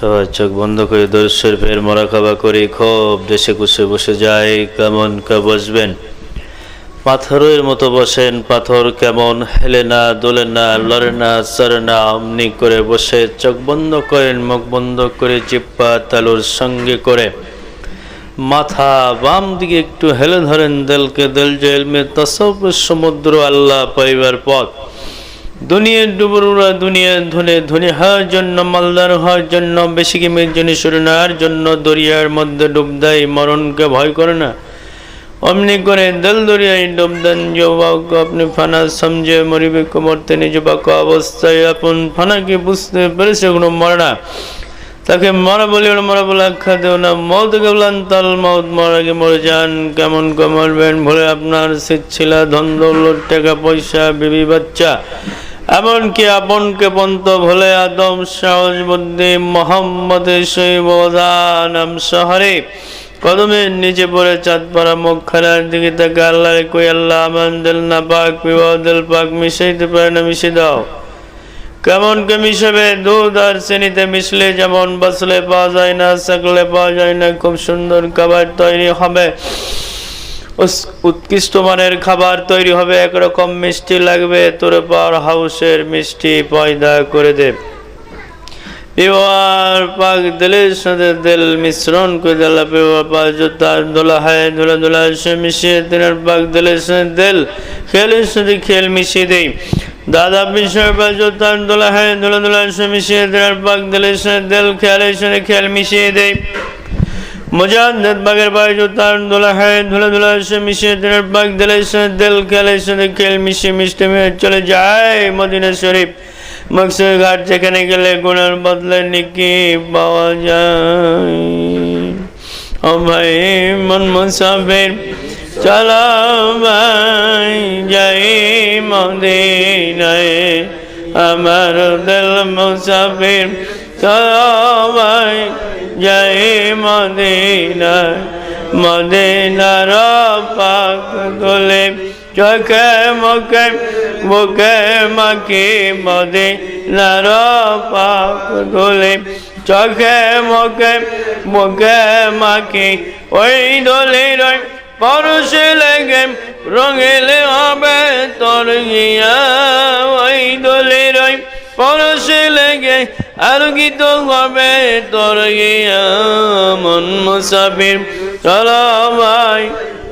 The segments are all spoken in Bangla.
সবাই চোখ বন্ধ করে দর্শের ফের মরা খাবা করে খুব দেশে কুশে বসে যায়, কেমন কে বসবেন? পাথরের মতো বসেন, পাথর কেমন? হেলে না, দোলে না, লড়ে না সরে না, অমনি করে বসে চোখ বন্ধ করেন, মুখ বন্ধ করে চিপ্পা তালুর সঙ্গে করে। মাথা বাম দিকে একটু হেলে ধরেন, দেলকে দেল জেলমে তসব সমুদ্র আল্লাহ পাইবার পথ। দুনিয়ার ডুবুরা দুনিয়ার ধনে ধনী হওয়ার জন্য মালদার হওয়ার জন্য বেশি কিমের জন্য নেওয়ার জন্য দরিয়ার মধ্যে ডুব দেয় মরণকে ভয় করে না। অমনি করে দল দরিয়ায় ডুব দেন যুবক, আপনি ফানা সমঝে মরিবে মরতে নিজ বাক অবস্থায় আপন ফানাকে বুঝতে পেরেছে কোনো মরে তাকে মরা বলি ওরা মরা বলে আখ্যা দেও না। মৌত গেলান তাল মৌত মরা আগে মরে যান। কেমন কে মরবেন ভুলে আপনার শীত ছিল ধন দৌলত, টাকা পয়সা, বিবি বাচ্চা। এমনকি আপনকে পন্ত ভুলে আদম সাহস, বুদ্ধি মোহাম্মদের শৈবদানম শহরে কদমের নিচে পড়ে চাঁদ পাড়া খানার দিকে তাকে আল্লাহ কই, আল্লাহ আমান দিল না, পাক পিবাহ দিল পাক মিশাইতে পারে না, মিশে দাও। কেমন কে মিশবে? দুধ আর শ্রেণীতে মিশলে যেমন বসলে পাওয়া যায় না সকলে পাওয়া যায় না, খুব সুন্দর খাবার তৈরি হবে। উৎকৃষ্ট মানের খাবার তৈরি হবে, একরকম মিষ্টি লাগবে, তোর পাওয়ার হাউসের মিষ্টি পয়দা করে দে। পিওয়ার পাক সাথে দিল মিশ্রণ করে দিলা পাক জুতা দোলা হয় সে মিশিয়ে দিনের পাক দিলের সাথে দিল খেলের সাথে খেল মিশিয়ে দেই। দাদা বিষয় পাক জুতা দোলা হয়, ধুলা ধুলা সে মিশিয়ে দিনের পাক দিলের সাথে দিল খেলের সাথে খেল মিশিয়ে দেই। মুজাদ্দদ বাগের পায়ে জুতার দোলা হয়, ধুলা ধুলা সে মিশিয়ে দিনের পাক দিলের সাথে দিল খেলের সাথে খেল মিশিয়ে মিষ্টি মেয়ে চলে যায় মদিনা শরীফ। মকসুদ ঘাট যেখানে গেলে গুণের বদলে নিকি পাওয়া যায়। ও ভাই, মন মুসাফির চলো ভাই যাই মদিনায়। আমার দিল মুসাফির চলো ভাই যাই মদিনায় মদিনার পাক গোলে চোখে মুখে মুখে মাকি মদে নার পাক দোলে চোখে মুখে মুখে মাকি ওই দোলে রই পরশে লেগে রঙেলে হবে তোর গিয়া ওই দোলে রই পরশে লেগে আর গীত হবে তোর মন মুসাফির। চলো ভাই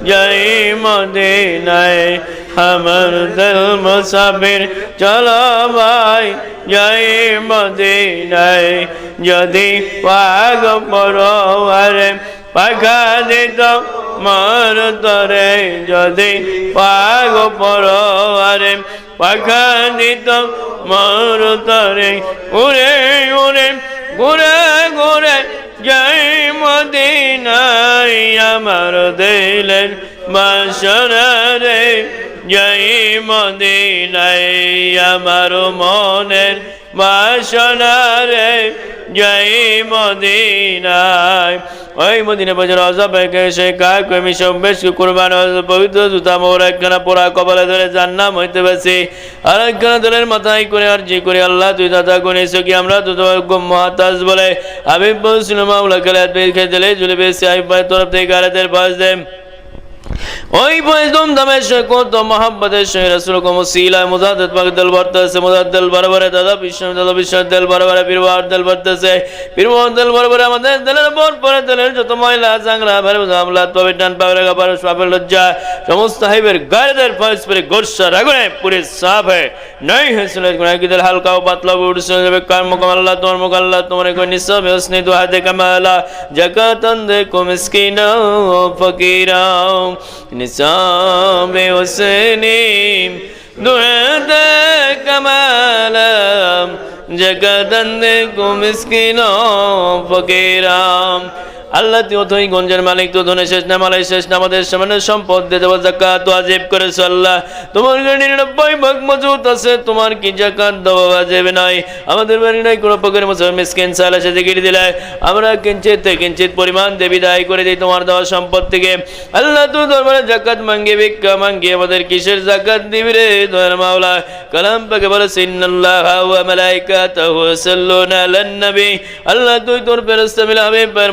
জয় মদিনায় আমার দিল মুসাফির। চলো ভাই জয় মদিনায় যদি পাগ পরোয়ারে পাখা দিত মর তরে। যদি পাগ পরোয়ারে পাখা দিত মর তরে উড়ে উড়ে, ঘুরে ঘুরে জয় মদিনাই আমার দিলেন মাসরে জয় মদিনাই আমার মনের বাসনারে জয় মদিনায়। ওই মদিনা বাজার অজব সে কাক আমি সব বেশ কুরবান পবিত্র জুতা মোর একখানা পোড়া কপালে ধরে নাম হইতে পারছি আর একখানা দলের মাথায় করে আর যে করে আল্লাহ তুই দাদা কোনে কি আমরা তো তোমার মহাতাজ বলে। আমি বলছিল মামলা খেলে দিলে জুলে বেশি আমি তরফ থেকে গাড়িদের পাশ দেয় ওই বয়স দমদমের সে কত মহাব্বতের সে রাসূল কো মুসিলা মুজাদ্দদ পাক দিল বরতেছে মুজাদ্দদ বরবরে দাদা বিষ্ণু দাদা বিষ্ণু দিল বরবরে পীরবার দিল বরতেছে পীরবার দিল বরবরে আমাদের দিলের বর পরে দিলের যত ময়লা, জাংরা, ভরে জামলাত পাবে ডান পাবে গাবার সাপের লজ্জা, সমস্ত হাইবের গায়ের ফাইস পরে গোসা রাগুনে পুরে সাফ হে নাই হসল গুনাহ কি দিল হালকা ও পাতলা উড়ছে যাবে কর্ম কমল্লা তোমার মুকাল্লা তোমার কো নিসব হসনি দুআ কামালা জাকাতন দে কো মিসকিনা ফকিরা निसाब उसने दुहद कमाल जगदंद को मिसकिनों फकीराम। আল্লাহ তুই তুই গঞ্জের মালিক, তো ধনে শেষ না মালাই শেষ না আমাদের সামান্য সম্পদ দিয়ে দেবো জাকাত তো আজেব করেছ আল্লাহ। তোমার নিরানব্বই ভাগ মজুত আছে, তোমার কি জাকাত দেওয়া যাবে নাই? আমাদের বাড়ি নাই, কোনো প্রকার মুসলমান মিসকিন সাল এসে জিগির দিলে। আমরা কিঞ্চিত কিঞ্চিত পরিমাণ দেবী দায় করে দিই তোমার দেওয়া সম্পদ থেকে। আল্লাহ তুই দরবারে জাকাত মাঙ্গে, ভিক্ষা মাঙ্গে, আমাদের কিসের জাকাত দিবি রে দয়ার মাওলা? কালাম পাকে বলে সিন্নাল্লাহ আল্লাহ তুই তোর ফেরেশতা মিলে আমি পায়ের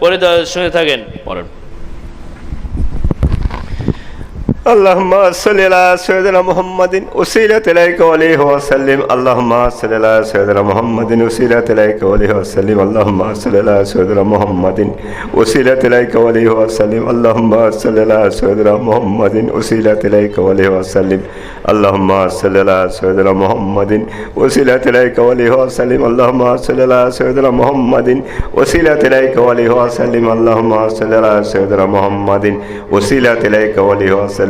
পরে শুনে থাকেন। পড়েন اللهم صل على سيدنا محمد وسيلة إليك وليه وسلم. اللهم صل على سيدنا محمد وسيلة إليك وليه وسلم. اللهم صل على سيدنا محمد وسيلة إليك وليه وسلم. اللهم صل على سيدنا محمد وسيلة إليك وليه وسلم. اللهم صل على سيدنا محمد وسيلة إليك وليه وسلم. اللهم صل على سيدنا محمد وسيلة إليك وليه وسلم. اللهم صل على سيدنا محمد وسيلة إليك وليه وسلم.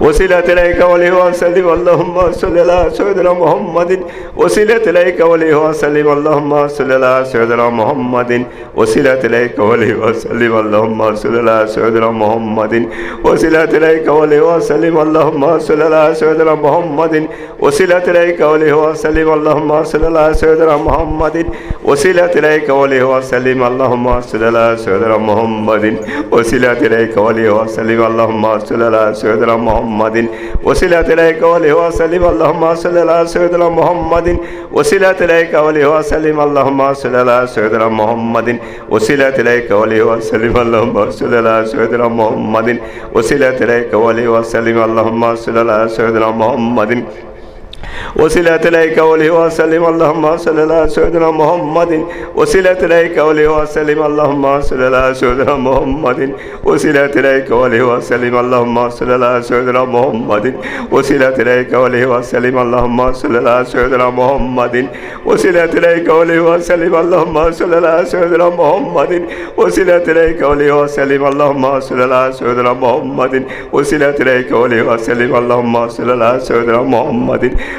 وسيلة إليك وليه وسلم. اللهم صل على سيدنا محمد. وسيلة إليك وليه وسلم. اللهم صل على سيدنا محمد. وسيلة إليك وليه وسلم. اللهم صل على سيدنا محمد. وسيلة إليك وليه وسلم. اللهم صل على سيدنا محمد. وسيلة إليك وليه وسلم. اللهم صل على سيدنا محمد. وسيلة إليك وليه وسلم. اللهم صل على سيدنا محمد. وسيلة إليك وليه وسلم. اللهم صل على سيدنا محمد وسيلة إليك وليه وسلم اللهم صل على سيدنا محمد وسيلة إليك وليه وسلم اللهم صل على سيدنا محمد وسيلة إليك وليه وسلم اللهم صل على سيدنا محمد وسيلة إليك وليه وسلم اللهم صل على سيدنا محمد وصلة إليك ولي وسلم اللهم صل على سيدنا محمد وصلة إليك ولي وسلم اللهم صل على سيدنا محمد وصلة إليك ولي وسلم اللهم صل على سيدنا محمد وصلة إليك ولي وسلم اللهم صل على سيدنا محمد وصلة إليك ولي وسلم اللهم صل على سيدنا محمد وصلة إليك ولي وسلم اللهم صل على سيدنا محمد وصلة إليك ولي وسلم اللهم صل على سيدنا محمد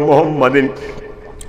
মোহাম্মদিন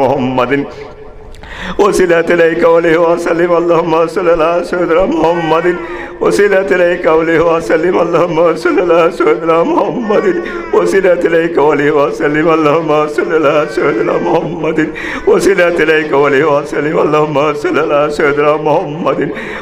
मोहम्मदिन وصلة إليك وليه وسلم. اللهم صل على سيدنا محمد. وصلة إليك وليه وسلم. اللهم صل على سيدنا محمد. وصلة إليك وليه وسلم. اللهم صل على سيدنا محمد. وصلة إليك وليه وسلم. اللهم صل على سيدنا محمد.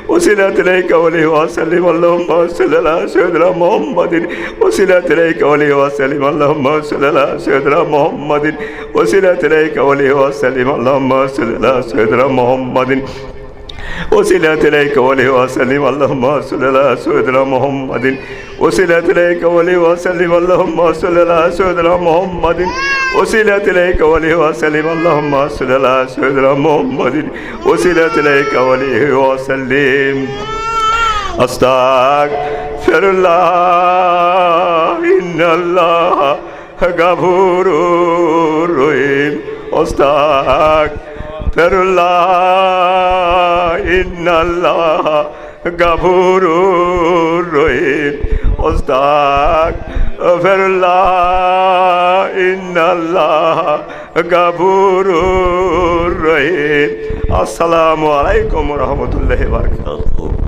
وصلة إليك وليه وسلم. اللهم صل على سيدنا محمد. وصلة إليك وليه وسلم. اللهم صل على سيدنا محمد. وصلة إليك وليه وسلم. اللهم صل على سيدنا محمد وسلات إليك ولي وسلم اللهم صل على سيدنا محمد وسلات إليك ولي وسلم اللهم صل على سيدنا محمد وسلات إليك ولي وسلم اللهم صل على سيدنا محمد وسلات إليك ولي وسلم أستغفر الله إن الله غفور رحيم أستغفر ফেরুল্লাহ ইন্নাল্লাহ গাফুরুর রহিম। আস্তাক ফেরুল্লাহ ইন্নাল্লাহ গাফুরুর রহিম। আসসালামু আলাইকুম রহমতুল্লাহ বারকাতুহু।